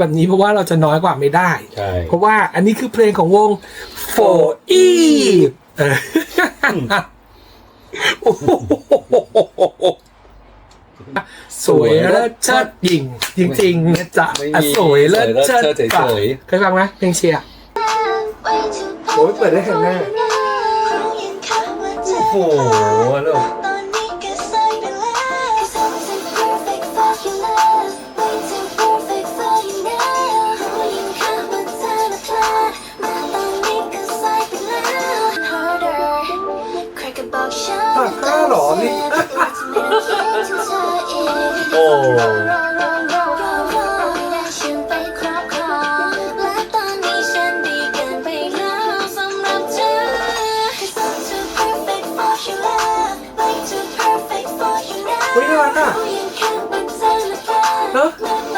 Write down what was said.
แบบนี้เพราะว่าเราจะน้อยกว่าไม่ได้ ใช่ เพราะว่าอันนี้คือเพลงของวงโฟอีเออโอ้โหสวยเลิศเชิดหญิง จริงๆนะจ๊ะไม่อะมีสวยเลิศเชิดสวยเลิศเชิดเฉยๆเคยฟังไหมเพลงเชียร์ โอ้ยเปิดได้แค่หน้า โอ้โหลูก ตัดข้าหรอนี่โอ้เฮ้ยน่ารักอ่นอะ